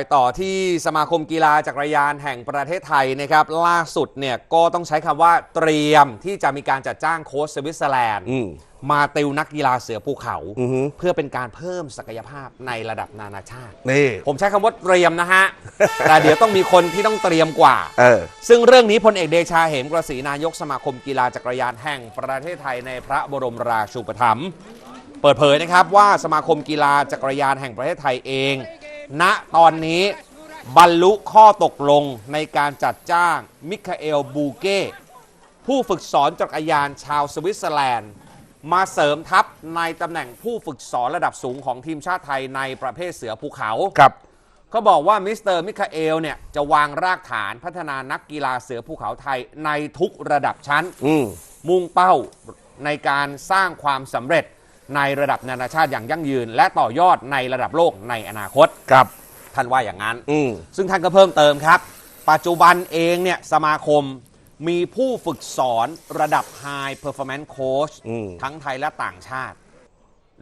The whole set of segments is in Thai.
ไปต่อที่สมาคมกีฬาจักรยานแห่งประเทศไทยนะครับ ล่าสุดเนี่ยก็ต้องใช้คำว่าเตรียมที่จะมีการจัดจ้างโค้ชสวิตเซอร์แลนด์อืมมาติวนักกีฬาเสือภูเขาอือฮึเพื่อเป็นการเพิ่มศักยภาพในระดับนานาชาตินี่ผมใช้คำว่าเตรียมนะฮะ แต่เดี๋ยวต้องมีคนที่ต้องเตรียมกว่าเออซึ่งเรื่องนี้พลเอกเดชาเหมกระศรีนายกสมาคมกีฬาจักรยานแห่งประเทศไทยในพระบรมราชูปถัมภ์เปิดเผยนะครับว่าสมาคมกีฬาจักรยานแห่งประเทศไทยเอง ณตอนนี้บรรลุข้อตกลงในการจัดจ้างมิคาเอลบูเก้ ผู้ฝึกสอนจักรยานชาวสวิตเซอร์แลนด์ มาเสริมทัพในตำแหน่งผู้ฝึกสอนระดับสูงของทีมชาติไทยในประเภทเสือภูเขา ครับเขาบอกว่ามิสเตอร์มิคาเอลเนี่ยจะวางรากฐานพัฒนานักกีฬาเสือภูเขาไทยในทุกระดับชั้น อืมมุ่งเป้าในการสร้างความสำเร็จ ในระดับนานาชาติอย่างยั่งยืน และต่อยอดในระดับโลกในอนาคต ครับ ท่านว่าอย่างนั้น อืม ซึ่งท่านก็เพิ่มเติมครับ ปัจจุบันเองเนี่ยสมาคมมีผู้ฝึกสอนระดับ High Performance Coach อืมทั้งไทยและต่างชาติ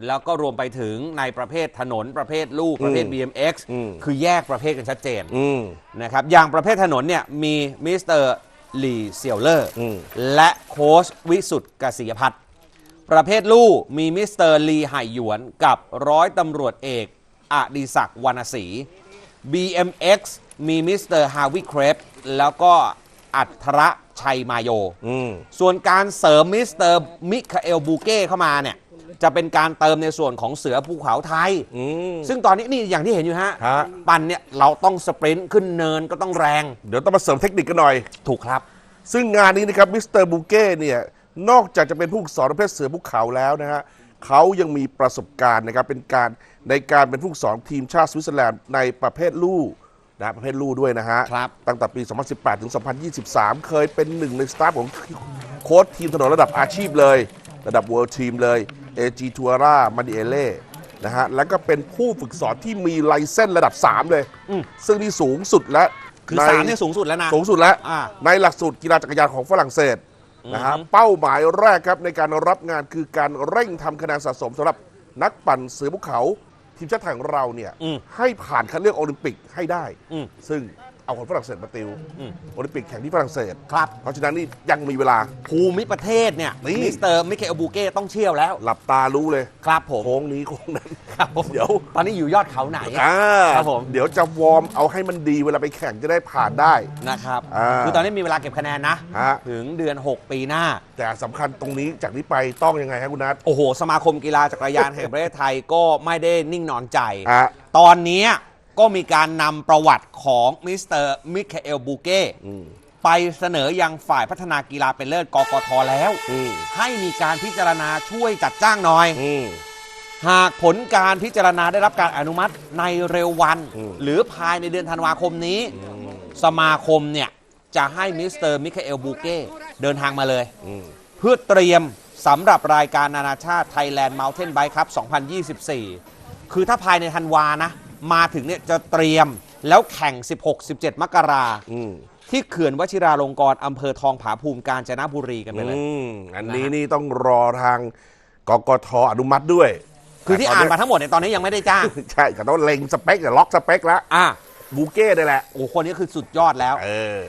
แล้วก็รวมไปถึงในประเภทถนนประเภทลู่ประเภท BMX อืม คือแยกประเภทกันชัดเจน อืม นะครับอย่างประเภทถนนเนี่ยมีมิสเตอร์ลีเซียวเลอร์อืม และโค้ชวิสุทธ์กศิยพัฒน์ ประเภทลู่มีมิสเตอร์ลีไหหยวนกับร้อยตำรวจเอกอดิศักดิ์วรรณศรี BMX มีมิสเตอร์ฮาวิเครปแล้วก็อัทรชัยมาโย อืม ส่วนการเสริมมิสเตอร์มิคาเอลบูเก้เข้ามาเนี่ย จะเป็นการเติมในส่วนของเสือภูเขาไทย อืม ซึ่งตอนนี้นี่อย่างที่เห็นอยู่ฮะ ฮะ ปั่นเนี่ยเราต้องสปรินต์ขึ้นเนินก็ต้องแรง เดี๋ยวต้องมาเสริมเทคนิคกันหน่อย ถูกครับ ซึ่งงานนี้นะครับมิสเตอร์บูเก้เนี่ย นอกจากจะเป็นผู้ฝึกสอนประเภทเสือภูเขาแล้วนะฮะเขายังมีประสบการณ์นะครับเป็นการในการเป็นผู้ฝึกสอนทีมชาติสวิตเซอร์แลนด์ในประเภทลู่นะประเภทลู่ด้วยนะฮะครับ ตั้งแต่ปี 2018 ถึง 2023 เคยเป็นหนึ่งในสตาฟของโค้ชทีมถนนระดับอาชีพเลย ระดับ World Team เลย AG t u a r a m a d i e l e นะฮะแล้วก็เป็นผู้ฝึกสอนที่มีไลเส้นระดับ 3 เลย อืม ซึ่งนี่สูงสุดและคือในสามเนี่ยสูงสุดแล้วนะ สูงสุดแล้ว อ่า ในหลักสูตรกีฬาจักรยานของฝรั่งเศส นะฮะอือฮึเป้าหมายแรกครับในการรับงานคือการเร่งทำคะแนนสะสมสำหรับนักปั่นเสือภูเขา ทีมชาติไทยของเราเนี่ยอืมให้ผ่านคัดเลือกโอลิมปิกให้ได้ อืม ซึ่ง เอาคนฝรั่งเศสมาติวอืมโอลิมปิกแข่งที่ฝรั่งเศสครับ เพราะฉะนั้นนี่ยังมีเวลา ภูมิประเทศเนี่ยนี่ มิสเตอร์มิคาเอลบูเก้ต้องเชี่ยวแล้ว หลับตารู้เลยครับผมโค้งนี้โค้งนั้น ครับผมเดี๋ยว ตอนนี้อยู่ยอดเขาไหน อ่าครับผม เดี๋ยวจะวอร์มเอาให้มันดีเวลาไปแข่งจะได้ผ่านได้ นะครับอ่าคือตอนนี้มีเวลาเก็บคะแนนนะ ฮะ ถึงเดือน 6 ปีหน้า แต่สำคัญตรงนี้จากนี้ไปต้องยังไงครับคุณนัท โอ้โห สมาคมกีฬาจักรยานแห่งประเทศไทยก็ไม่ได้นิ่งนอนใจ ฮะ ตอนนี้ ก็มีการนำประวัติของมิสเตอร์มิคาเอลบูเก้ไปเสนอยังฝ่ายพัฒนากีฬาเป็นเลิศกกทแล้ว ให้มีการพิจารณาช่วยจัดจ้างหน่อย หากผลการพิจารณาได้รับการอนุมัติในเร็ววัน หรือภายในเดือนธันวาคมนี้ สมาคมเนี่ย จะให้มิสเตอร์มิคาเอลบูเก้เดินทางมาเลย เพื่อเตรียมสำหรับรายการนานาชาติ Thailand Mountain Bike Cup 2024 คือถ้าภายในธันวานะ มาถึงเนี่ยจะเตรียมแล้วแข่ง 16-17 มกราอืมที่เขื่อนวชิราลงกรณ์อำเภอทองผาภูมิกาญจนบุรีกันไปเลย อืมอันนี้นะฮะนี่ต้องรอทางกกทอนุมัติด้วยคือที่อ่านมาทั้งหมดในยตอนนี้ยังไม่ได้จ้าง ใช่ก็ต้องเล็งสเปคกับล็อกสเปคแล้วอะบูเก้ได้แหละ โอ้คนนี้คือสุดยอดแล้ว เออ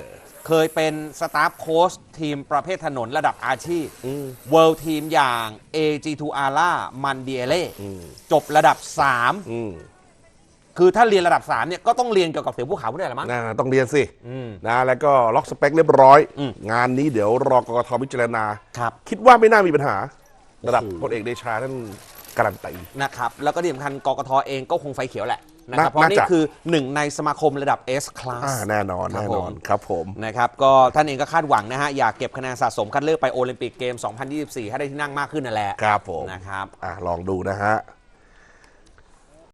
เคยเป็นสตาฟโค้ชทีมประเภทถนนระดับอาชีพ อืม World Team อย่าง AG2 a r a m a n d i e l e อืม จบระดับ3อืม คือถ้าเรียนระดับ3เนี่ยก็ต้องเรียนเกี่ยวกับเสือภูเขาด้วยแหละมั้งน่าต้องเรียนสิอืมนะแล้วก็ล็อกสเปคเรียบร้อย อืม งานนี้เดี๋ยวรอกกทพิจารณา ครับ คิดว่าไม่น่ามีปัญหา ระดับโอ้โหพลเอกเดชาท่านการันตี นะครับแล้วก็ที่สำคัญกกทเองก็คงไฟเขียวแหละนะครับน่าเพราะนี่น่าจะ คือหนึ่งในสมาคมระดับ S class อ่าแน่นอนครับแน่นอนผม ครับผม นะครับก็ท่านเองก็คาดหวังนะฮะ อยากเก็บคะแนนสะสมคัดเลือกไปโอลิมปิกเกม 2024 ให้ได้ที่นั่งมากขึ้นนั่นแหละครับผม นะครับ อะลองดูนะฮะ